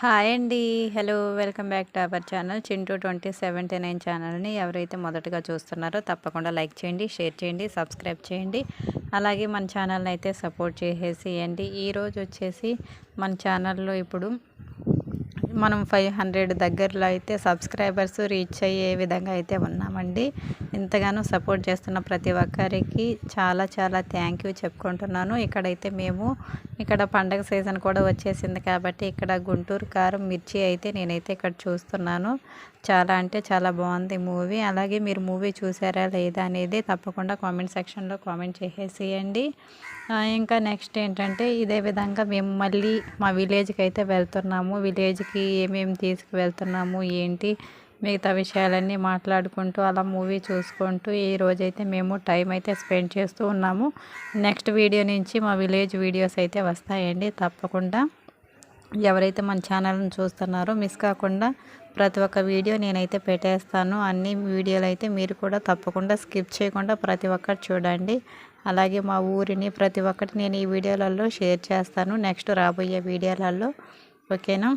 Hi అండి. Hello welcome back to our channel. Chintu twenty seventy nine ఛానల్ని ఎవరైతే మొదటగా చూస్తున్నారో తప్పకుండా లైక్ చేయండి షేర్ చేయండి సబ్స్క్రైబ్ చేయండి. అలాగే మన ఛానల్ని అయితే సపోర్ట్ చేసేసేయండి. ఈరోజు వచ్చేసి మన ఛానల్లో ఇప్పుడు మనం ఫైవ్ హండ్రెడ్ దగ్గరలో అయితే సబ్స్క్రైబర్స్ రీచ్ అయ్యే విధంగా అయితే ఉన్నామండి. ఎంతగానో సపోర్ట్ చేస్తున్న ప్రతి ఒక్కరికి చాలా చాలా థ్యాంక్ యూ చెప్పుకుంటున్నాను. ఇక్కడైతే మేము ఇక్కడ పండగ సీజన్ కూడా వచ్చేసింది కాబట్టి ఇక్కడ గుంటూరు కారం మిర్చి అయితే నేనైతే ఇక్కడ చూస్తున్నాను. చాలా అంటే చాలా బాగుంది మూవీ. అలాగే మీరు మూవీ చూసారా లేదా అనేది తప్పకుండా కామెంట్ సెక్షన్లో కామెంట్ చేసేసేయండి. ఇంకా నెక్స్ట్ ఏంటంటే ఇదే విధంగా మేము మళ్ళీ మా విలేజ్కి అయితే వెళ్తున్నాము. విలేజ్కి ఏమేమి తీసుకువెళ్తున్నాము ఏంటి మిగతా విషయాలన్నీ మాట్లాడుకుంటూ అలా మూవీ చూసుకుంటూ ఈ రోజైతే మేము టైం అయితే స్పెండ్ చేస్తూ ఉన్నాము. నెక్స్ట్ వీడియో నుంచి మా విలేజ్ వీడియోస్ అయితే వస్తాయండి తప్పకుండా. ఎవరైతే మన ఛానల్ని చూస్తున్నారో మిస్ కాకుండా ప్రతి ఒక్క వీడియో నేనైతే పెట్టేస్తాను. అన్ని వీడియోలు అయితే మీరు కూడా తప్పకుండా స్కిప్ చేయకుండా ప్రతి ఒక్కటి చూడండి. అలాగే మా ఊరిని ప్రతి ఒక్కటి నేను ఈ వీడియోలలో షేర్ చేస్తాను. నెక్స్ట్ రాబోయే వీడియోలలో. ఓకేనా?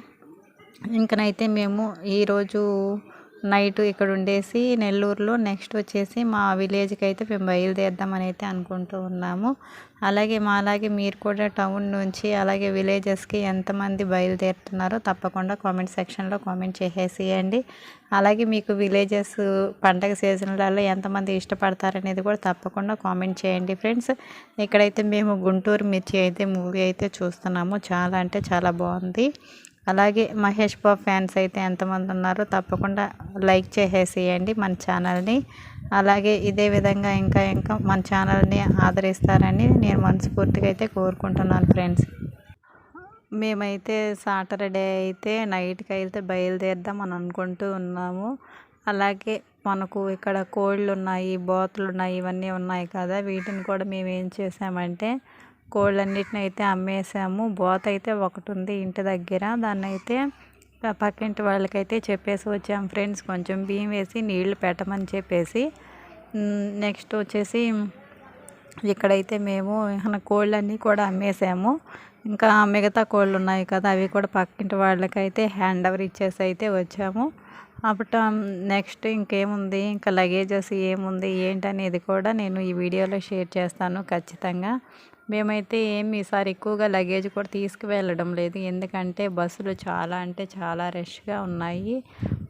ఇంకనైతే మేము ఈరోజు నైట్ ఇక్కడ ఉండేసి నెల్లూరులో నెక్స్ట్ వచ్చేసి మా విలేజ్కి అయితే మేము బయలుదేరదామని అయితే అనుకుంటూ ఉన్నాము. అలాగే మా అలాగే మీరు కూడా టౌన్ నుంచి అలాగే విలేజెస్కి ఎంతమంది బయలుదేరుతున్నారో తప్పకుండా కామెంట్ సెక్షన్లో కామెంట్ చేసేసేయండి. అలాగే మీకు విలేజెస్ పండగ సీజన్లలో ఎంతమంది ఇష్టపడతారనేది కూడా తప్పకుండా కామెంట్ చేయండి ఫ్రెండ్స్. ఇక్కడైతే మేము గుంటూరు మిర్చి అయితే మూవీ అయితే చూస్తున్నాము. చాలా అంటే చాలా బాగుంది. అలాగే మహేష్ బాబు ఫ్యాన్స్ అయితే ఎంతమంది ఉన్నారో తప్పకుండా లైక్ చేసేసేయండి మన ఛానల్ని. అలాగే ఇదే విధంగా ఇంకా ఇంకా మన ఛానల్ని ఆదరిస్తారని నేను మనస్ఫూర్తిగా అయితే కోరుకుంటున్నాను ఫ్రెండ్స్. మేమైతే సాటర్డే అయితే నైట్కి అయితే బయలుదేరుదాం అని అనుకుంటూ ఉన్నాము. అలాగే మనకు ఇక్కడ కోళ్ళు ఉన్నాయి బోతులు ఉన్నాయి ఇవన్నీ ఉన్నాయి కదా. వీటిని కూడా మేము ఏం చేసామంటే కోళ్ళన్నిటిని అయితే అమ్మేసాము. బోత అయితే ఒకటి ఉంది ఇంటి దగ్గర. దాన్ని అయితే పక్కింటి వాళ్ళకైతే చెప్పేసి వచ్చాము ఫ్రెండ్స్ కొంచెం బియ్యం వేసి నీళ్ళు పెట్టమని చెప్పేసి నెక్స్ట్ వచ్చేసి ఇక్కడైతే మేము కోళ్ళన్నీ కూడా అమ్మేసాము. ఇంకా మిగతా కోళ్ళు ఉన్నాయి కదా అవి కూడా పక్కింటి వాళ్ళకైతే హ్యాండ్ ఓవర్ ఇచ్చేసి అయితే వచ్చాము. అప్పుడు నెక్స్ట్ ఇంకేముంది? ఇంకా లగేజెస్ ఏముంది? ఏంటనేది కూడా నేను ఈ వీడియోలో షేర్ చేస్తాను ఖచ్చితంగా. మేమైతే ఏమి ఈసారి ఎక్కువగా లగేజ్ కూడా తీసుకువెళ్ళడం లేదు. ఎందుకంటే బస్సులు చాలా అంటే చాలా రష్గా ఉన్నాయి.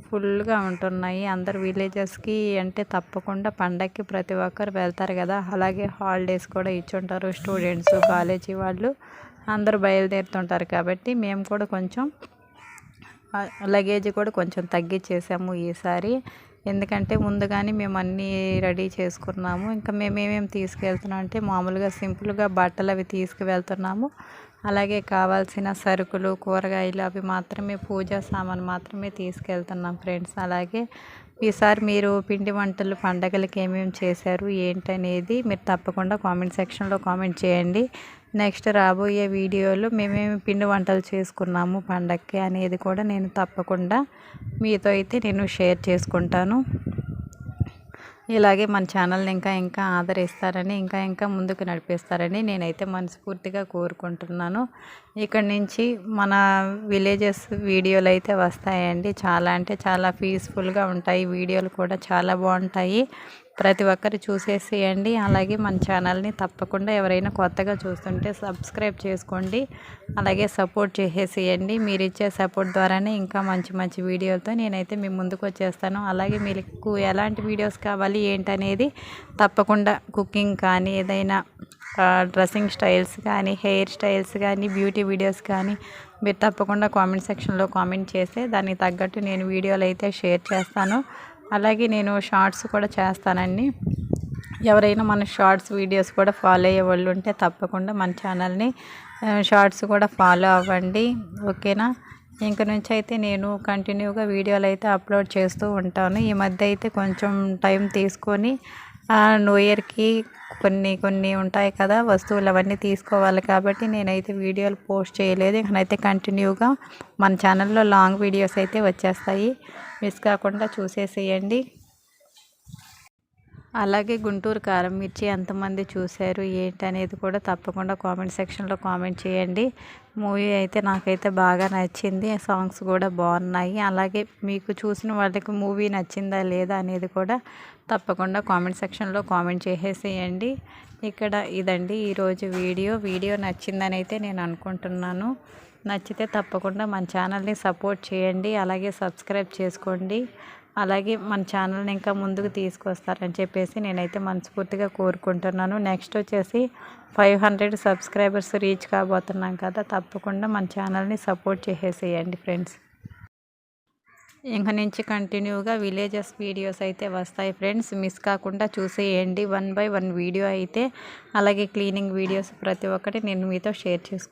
ఫుల్గా ఉంటున్నాయి. అందరు విలేజెస్కి అంటే తప్పకుండా పండగకి ప్రతి ఒక్కరు వెళ్తారు కదా. అలాగే హాలిడేస్ కూడా ఇచ్చుంటారు స్టూడెంట్స్ కాలేజీ వాళ్ళు. అందరూ బయలుదేరుతుంటారు కాబట్టి మేము కూడా కొంచెం లగేజ్ కూడా కొంచెం తగ్గించేసాము ఈసారి. ఎందుకంటే ముందుగానే మేము అన్నీ రెడీ చేసుకున్నాము. ఇంకా మేమేమేమి తీసుకెళ్తున్నాం అంటే మామూలుగా సింపుల్గా బట్టలు అవి తీసుకువెళ్తున్నాము. అలాగే కావాల్సిన సరుకులు కూరగాయలు అవి మాత్రమే పూజా సామాన్ మాత్రమే తీసుకెళ్తున్నాం ఫ్రెండ్స్. అలాగే ఈసారి మీరు పిండి వంటలు పండగలకి ఏమేమి చేశారు ఏంటనేది మీరు తప్పకుండా కామెంట్ సెక్షన్లో కామెంట్ చేయండి. నెక్స్ట్ రాబోయే వీడియోలో మేమేమి పిండి వంటలు చేసుకున్నాము పండక్కి అనేది కూడా నేను తప్పకుండా మీతో అయితే నేను షేర్ చేసుకుంటాను. ఇలాగే మన ఛానల్ని ఇంకా ఇంకా ఆదరిస్తారని ఇంకా ఇంకా ముందుకు నడిపిస్తారని నేనైతే మనస్ఫూర్తిగా కోరుకుంటున్నాను. ఇక్కడ నుంచి మన విలేజెస్ వీడియోలు అయితే వస్తాయండి. చాలా అంటే చాలా పీస్ఫుల్గా ఉంటాయి. వీడియోలు కూడా చాలా బాగుంటాయి. ప్రతి ఒక్కరు చూసేసేయండి. అలాగే మన ఛానల్ని తప్పకుండా ఎవరైనా కొత్తగా చూస్తుంటే సబ్స్క్రైబ్ చేసుకోండి. అలాగే సపోర్ట్ చేసేసేయండి. మీరు ఇచ్చే సపోర్ట్ ద్వారానే ఇంకా మంచి మంచి వీడియోలతో నేనైతే మీ ముందుకు వచ్చేస్తాను. అలాగే మీకు ఎలాంటి వీడియోస్ కావాలి ఏంటనేది తప్పకుండా కుకింగ్ కానీ ఏదైనా డ్రెస్సింగ్ స్టైల్స్ కానీ హెయిర్ స్టైల్స్ కానీ బ్యూటీ వీడియోస్ కానీ మీరు తప్పకుండా కామెంట్ సెక్షన్లో కామెంట్ చేస్తే దానికి తగ్గట్టు నేను వీడియోలు అయితే షేర్ చేస్తాను. అలాగే నేను షార్ట్స్ కూడా చేస్తానండి. ఎవరైనా మన షార్ట్స్ వీడియోస్ కూడా ఫాలో అయ్యే వాళ్ళు ఉంటే తప్పకుండా మన ఛానల్ని షార్ట్స్ కూడా ఫాలో అవ్వండి. ఓకేనా? ఇంక నుంచి అయితే నేను కంటిన్యూగా వీడియోలు అయితే అప్లోడ్ చేస్తూ ఉంటాను. ఈ మధ్య అయితే కొంచెం టైం తీసుకొని న్యూ ఇయర్కి కొన్ని కొన్ని ఉంటాయి కదా వస్తువులు అవన్నీ తీసుకోవాలి కాబట్టి నేనైతే వీడియోలు పోస్ట్ చేయలేదు. ఇకనైతే కంటిన్యూగా మన ఛానల్లో లాంగ్ వీడియోస్ అయితే వచ్చేస్తాయి. మిస్ కాకుండా చూసేసేయండి. అలాగే గుంటూరు కారం మిర్చి ఎంతమంది చూశారు ఏంటి అనేది కూడా తప్పకుండా కామెంట్ సెక్షన్లో కామెంట్ చేయండి. మూవీ అయితే నాకైతే బాగా నచ్చింది సాంగ్స్ కూడా బాగున్నాయి. అలాగే మీకు చూసిన వాళ్ళకి మూవీ నచ్చిందా లేదా అనేది కూడా తప్పకుండా కామెంట్ సెక్షన్లో కామెంట్ చేసేసేయండి. ఇక్కడ ఇదండి ఈరోజు వీడియో. వీడియో నచ్చిందని అయితే నేను అనుకుంటున్నాను. నచ్చితే తప్పకుండా మన ఛానల్ని సపోర్ట్ చేయండి అలాగే సబ్స్క్రైబ్ చేసుకోండి. అలాగే మన ఛానల్ని ఇంకా ముందుకు తీసుకొస్తారని చెప్పేసి నేనైతే మనస్ఫూర్తిగా కోరుకుంటున్నాను. నెక్స్ట్ వచ్చేసి ఫైవ్ హండ్రెడ్ సబ్స్క్రైబర్స్ రీచ్ కాబోతున్నాం కదా తప్పకుండా మన ఛానల్ని సపోర్ట్ చేసేసేయండి ఫ్రెండ్స్. ఇంక నుంచి కంటిన్యూగా విలేజెస్ వీడియోస్ అయితే వస్తాయి ఫ్రెండ్స్. మిస్ కాకుండా చూసేయండి. వన్ బై వన్ వీడియో అయితే అలాగే క్లీనింగ్ వీడియోస్ ప్రతి ఒక్కటి నేను మీతో షేర్ చేసుకుంటాను